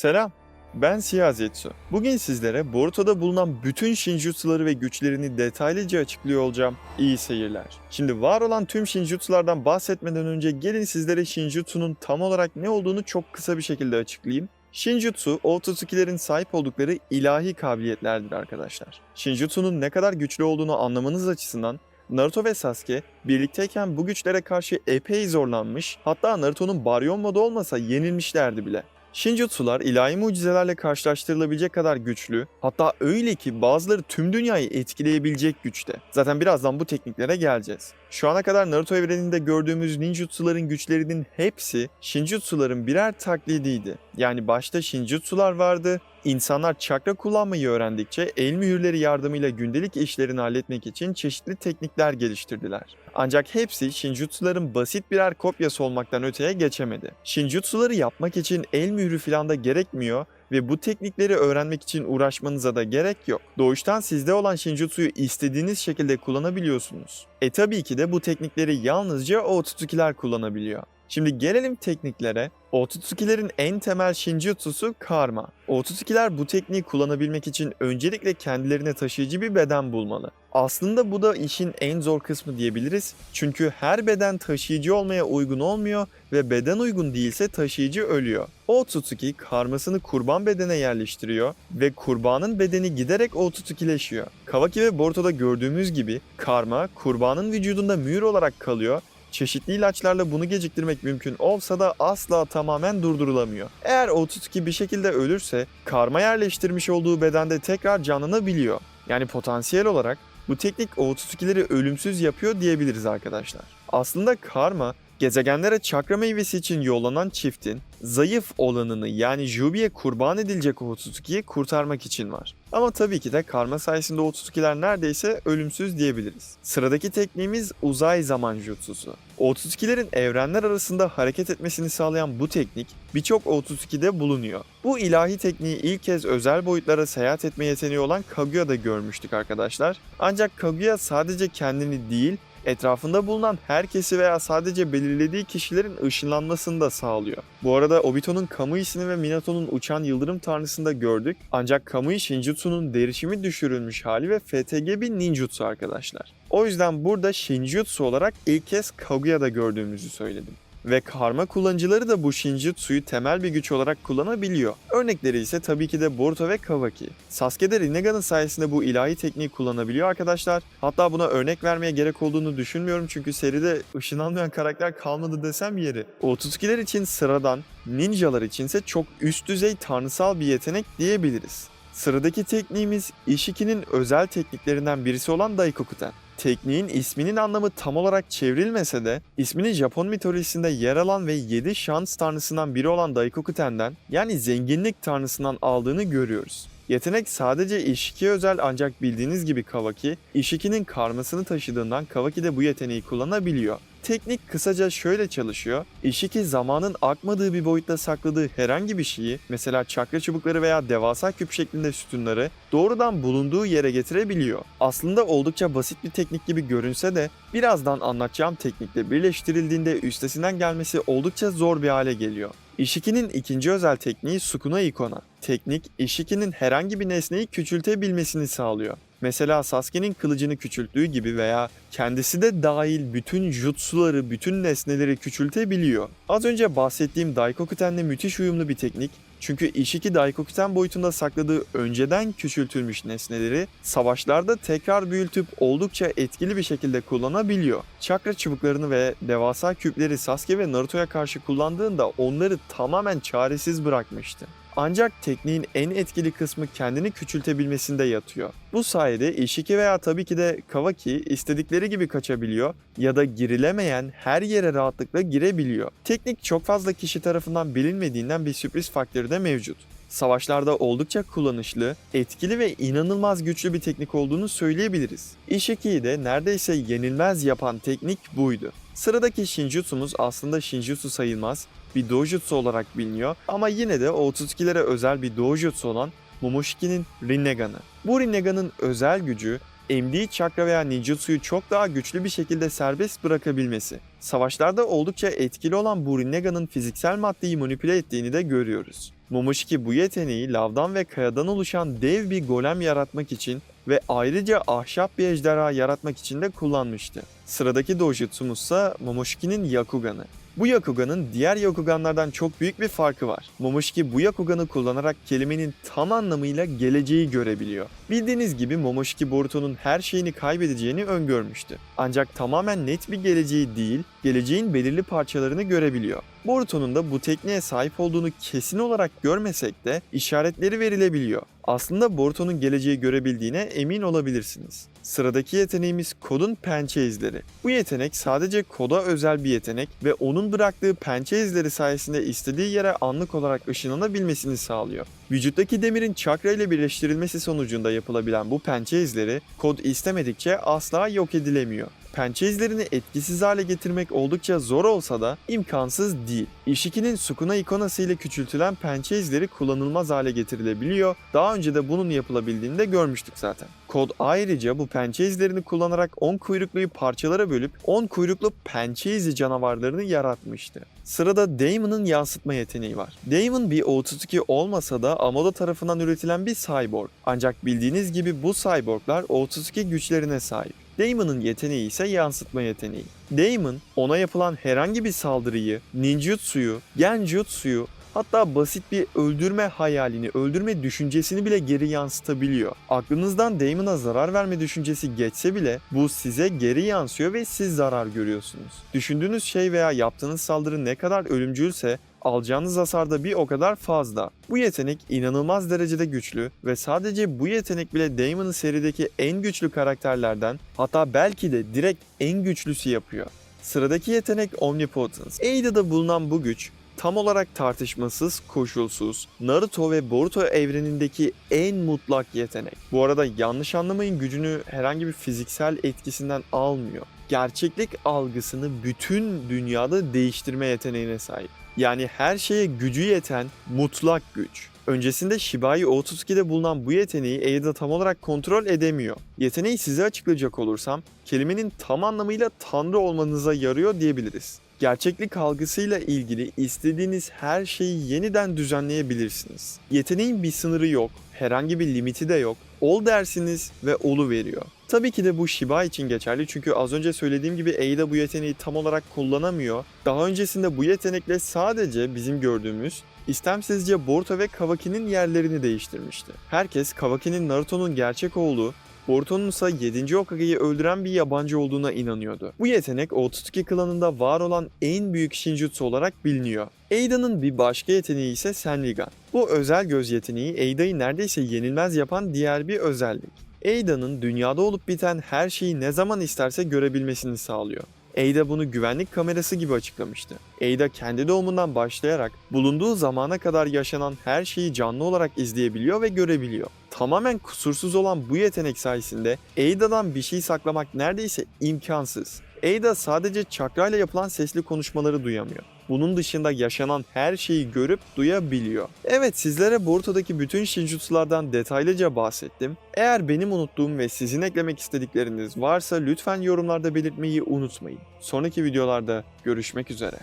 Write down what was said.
Selam, ben Siyah Zetsu. Bugün sizlere Boruto'da bulunan bütün Shinjutsuları ve güçlerini detaylıca açıklıyor olacağım. İyi seyirler. Şimdi var olan tüm Shinjutsulardan bahsetmeden önce gelin sizlere Shinjutsu'nun tam olarak ne olduğunu çok kısa bir şekilde açıklayayım. Shinjutsu, Otsutsuki'lerin sahip oldukları ilahi kabiliyetlerdir arkadaşlar. Shinjutsu'nun ne kadar güçlü olduğunu anlamanız açısından Naruto ve Sasuke birlikteyken bu güçlere karşı epey zorlanmış, hatta Naruto'nun Baryon modu olmasa yenilmişlerdi bile. Shinjutsular ilahi mucizelerle karşılaştırılabilecek kadar güçlü, hatta öyle ki bazıları tüm dünyayı etkileyebilecek güçte. Zaten birazdan bu tekniklere geleceğiz. Şu ana kadar Naruto evreninde gördüğümüz ninjutsuların güçlerinin hepsi Shinjutsuların birer taklidiydi. Yani başta Shinjutsular vardı, İnsanlar çakra kullanmayı öğrendikçe el mühürleri yardımıyla gündelik işlerini halletmek için çeşitli teknikler geliştirdiler. Ancak hepsi Shinjutsuların basit birer kopyası olmaktan öteye geçemedi. Shinjutsuları yapmak için el mührü falan da gerekmiyor ve bu teknikleri öğrenmek için uğraşmanıza da gerek yok. Doğuştan sizde olan Shinjutsu'yu istediğiniz şekilde kullanabiliyorsunuz. E tabii ki de bu teknikleri yalnızca Otsutsuki'ler kullanabiliyor. Şimdi gelelim tekniklere. Otsutsuki'lerin en temel Shinjutsu'su Karma. Otsutsuki'ler bu tekniği kullanabilmek için öncelikle kendilerine taşıyıcı bir beden bulmalı. Aslında bu da işin en zor kısmı diyebiliriz. Çünkü her beden taşıyıcı olmaya uygun olmuyor ve beden uygun değilse taşıyıcı ölüyor. Otsutsuki karmasını kurban bedene yerleştiriyor ve kurbanın bedeni giderek Otsutsukileşiyor. Kawaki ve Boruto'da gördüğümüz gibi karma kurbanın vücudunda mühür olarak kalıyor Çeşitli ilaçlarla bunu geciktirmek mümkün olsa da asla tamamen durdurulamıyor. Eğer Otsutsuki bir şekilde ölürse karma yerleştirmiş olduğu bedende tekrar canlanabiliyor. Yani potansiyel olarak bu teknik Otsutsuki'leri ölümsüz yapıyor diyebiliriz arkadaşlar. Aslında karma gezegenlere çakra meyvesi için yollanan çiftin zayıf olanını yani Jubi'ye kurban edilecek Otsutsuki'yi kurtarmak için var. Ama tabii ki de karma sayesinde Otsutsuki'ler neredeyse ölümsüz diyebiliriz. Sıradaki tekniğimiz uzay zaman jutsusu. Otsutsuki'lerin evrenler arasında hareket etmesini sağlayan bu teknik birçok Otsutsuki'de bulunuyor. Bu ilahi tekniği ilk kez özel boyutlara seyahat etme yeteneği olan Kaguya'da görmüştük arkadaşlar. Ancak Kaguya sadece kendini değil, etrafında bulunan herkesi veya sadece belirlediği kişilerin ışınlanmasını da sağlıyor. Bu arada Obito'nun Kamui'sini ve Minato'nun uçan yıldırım tanrısını da gördük. Ancak Kamui Shinjutsu'nun derişimi düşürülmüş hali ve FTG bir ninjutsu arkadaşlar. O yüzden burada Shinjutsu olarak ilk kez Kaguya'da gördüğümüzü söyledim. Ve karma kullanıcıları da bu Shinjutsu'yu temel bir güç olarak kullanabiliyor. Örnekleri ise tabii ki de Boruto ve Kawaki. Sasuke de Rinnegan'ın sayesinde bu ilahi tekniği kullanabiliyor arkadaşlar. Hatta buna örnek vermeye gerek olduğunu düşünmüyorum çünkü seride ışınlanmayan karakter kalmadı desem yeri. Otsutsuki'ler için sıradan, ninjalar içinse çok üst düzey tanrısal bir yetenek diyebiliriz. Sıradaki tekniğimiz Ishiki'nin özel tekniklerinden birisi olan Daikokuten. Tekniğin isminin anlamı tam olarak çevrilmese de ismini Japon mitolojisinde yer alan ve 7 şans tanrısından biri olan Daikokuten'den yani zenginlik tanrısından aldığını görüyoruz. Yetenek sadece Ishiki'ye özel ancak bildiğiniz gibi Kawaki, Ishiki'nin karmasını taşıdığından Kawaki de bu yeteneği kullanabiliyor. Teknik kısaca şöyle çalışıyor. Ishiki zamanın akmadığı bir boyutta sakladığı herhangi bir şeyi, mesela çakra çubukları veya devasa küp şeklinde sütunları doğrudan bulunduğu yere getirebiliyor. Aslında oldukça basit bir teknik gibi görünse de birazdan anlatacağım teknikle birleştirildiğinde üstesinden gelmesi oldukça zor bir hale geliyor. Ishiki'nin ikinci özel tekniği Sukuna Ikona. Teknik, Ishiki'nin herhangi bir nesneyi küçültebilmesini sağlıyor. Mesela Sasuke'nin kılıcını küçülttüğü gibi veya kendisi de dahil bütün jutsuları, bütün nesneleri küçültebiliyor. Az önce bahsettiğim Daikokuten'le müthiş uyumlu bir teknik. Çünkü Ishiki Daikokuten boyutunda sakladığı önceden küçültülmüş nesneleri savaşlarda tekrar büyütüp oldukça etkili bir şekilde kullanabiliyor. Çakra çubuklarını ve devasa küpleri Sasuke ve Naruto'ya karşı kullandığında onları tamamen çaresiz bırakmıştı. Ancak tekniğin en etkili kısmı kendini küçültebilmesinde yatıyor. Bu sayede Ishiki veya tabii ki de Kawaki istedikleri gibi kaçabiliyor ya da girilemeyen her yere rahatlıkla girebiliyor. Teknik çok fazla kişi tarafından bilinmediğinden bir sürpriz faktörü de mevcut. Savaşlarda oldukça kullanışlı, etkili ve inanılmaz güçlü bir teknik olduğunu söyleyebiliriz. Ishiki'yi de neredeyse yenilmez yapan teknik buydu. Sıradaki Shinjutsu'muz aslında Shinjutsu sayılmaz, bir dojutsu olarak biliniyor ama yine de O32'lere özel bir dojutsu olan Momoshiki'nin Rinnegan'ı. Bu Rinnegan'ın özel gücü emdiği çakra veya ninjutsuyu çok daha güçlü bir şekilde serbest bırakabilmesi. Savaşlarda oldukça etkili olan bu Rinnega'nın fiziksel maddeyi manipüle ettiğini de görüyoruz. Momoshiki bu yeteneği lavdan ve kayadan oluşan dev bir golem yaratmak için ve ayrıca ahşap bir ejderha yaratmak için de kullanmıştı. Sıradaki dojutsu'muz ise Momoshiki'nin Yakugan'ı. Bu Yakugan'ın diğer Yakuganlardan çok büyük bir farkı var. Momoshiki bu Yakugan'ı kullanarak kelimenin tam anlamıyla geleceği görebiliyor. Bildiğiniz gibi Momoshiki Boruto'nun her şeyini kaybedeceğini öngörmüştü. Ancak tamamen net bir geleceği değil, geleceğin belirli parçalarını görebiliyor. Boruto'nun da bu tekniğe sahip olduğunu kesin olarak görmesek de işaretleri verilebiliyor. Aslında Boruto'nun geleceği görebildiğine emin olabilirsiniz. Sıradaki yeteneğimiz kodun pençe izleri. Bu yetenek sadece koda özel bir yetenek ve onun bıraktığı pençe izleri sayesinde istediği yere anlık olarak ışınlanabilmesini sağlıyor. Vücuttaki demirin çakra ile birleştirilmesi sonucunda yapılabilen bu pençe izleri kod istemedikçe asla yok edilemiyor. Pençe izlerini etkisiz hale getirmek oldukça zor olsa da imkansız değil. Ishiki'nin Sukuna ikonası ile küçültülen pençe izleri kullanılmaz hale getirilebiliyor. Daha önce de bunun yapılabildiğini de görmüştük zaten. Kod ayrıca bu pençe izlerini kullanarak 10 kuyrukluyu parçalara bölüp 10 kuyruklu pençe izi canavarlarını yaratmıştı. Sırada Damon'ın yansıtma yeteneği var. Damon bir O32 olmasa da Amada tarafından üretilen bir cyborg. Ancak bildiğiniz gibi bu cyborglar O32 güçlerine sahip. Damon'ın yeteneği ise yansıtma yeteneği. Damon, ona yapılan herhangi bir saldırıyı, ninjutsuyu, genjutsuyu, hatta basit bir öldürme hayalini, öldürme düşüncesini bile geri yansıtabiliyor. Aklınızdan Damon'a zarar verme düşüncesi geçse bile bu size geri yansıyor ve siz zarar görüyorsunuz. Düşündüğünüz şey veya yaptığınız saldırı ne kadar ölümcülse alacağınız hasar da bir o kadar fazla. Bu yetenek inanılmaz derecede güçlü ve sadece bu yetenek bile Damon'ın serideki en güçlü karakterlerden hatta belki de direkt en güçlüsü yapıyor. Sıradaki yetenek Omnipotence. Eida'da bulunan bu güç tam olarak tartışmasız, koşulsuz, Naruto ve Boruto evrenindeki en mutlak yetenek. Bu arada yanlış anlamayın gücünü herhangi bir fiziksel etkisinden almıyor. Gerçeklik algısını bütün dünyada değiştirme yeteneğine sahip. Yani her şeye gücü yeten mutlak güç. Öncesinde Shibai O32'de bulunan bu yeteneği Eida tam olarak kontrol edemiyor. Yeteneği size açıklayacak olursam, kelimenin tam anlamıyla tanrı olmanıza yarıyor diyebiliriz. Gerçeklik algısıyla ilgili istediğiniz her şeyi yeniden düzenleyebilirsiniz. Yeteneğin bir sınırı yok, herhangi bir limiti de yok. Ol dersiniz ve olu veriyor. Tabii ki de bu Shiba için geçerli çünkü az önce söylediğim gibi Eida bu yeteneği tam olarak kullanamıyor. Daha öncesinde bu yetenekle sadece bizim gördüğümüz istemsizce Boruto ve Kawaki'nin yerlerini değiştirmişti. Herkes Kawaki'nin Naruto'nun gerçek oğlu, Boruto'nun ise 7. Hokage'yi öldüren bir yabancı olduğuna inanıyordu. Bu yetenek Otsutsuki klanında var olan en büyük Shinjutsu olarak biliniyor. Eida'nın bir başka yeteneği ise Senrigan. Bu özel göz yeteneği Eida'yı neredeyse yenilmez yapan diğer bir özellik. Eida'nın dünyada olup biten her şeyi ne zaman isterse görebilmesini sağlıyor. Eida bunu güvenlik kamerası gibi açıklamıştı. Eida kendi doğumundan başlayarak bulunduğu zamana kadar yaşanan her şeyi canlı olarak izleyebiliyor ve görebiliyor. Tamamen kusursuz olan bu yetenek sayesinde Eida'dan bir şey saklamak neredeyse imkansız. Eida sadece çakrayla yapılan sesli konuşmaları duyamıyor. Bunun dışında yaşanan her şeyi görüp duyabiliyor. Evet sizlere Boruto'daki bütün Shinjutsulardan detaylıca bahsettim. Eğer benim unuttuğum ve sizin eklemek istedikleriniz varsa lütfen yorumlarda belirtmeyi unutmayın. Sonraki videolarda görüşmek üzere.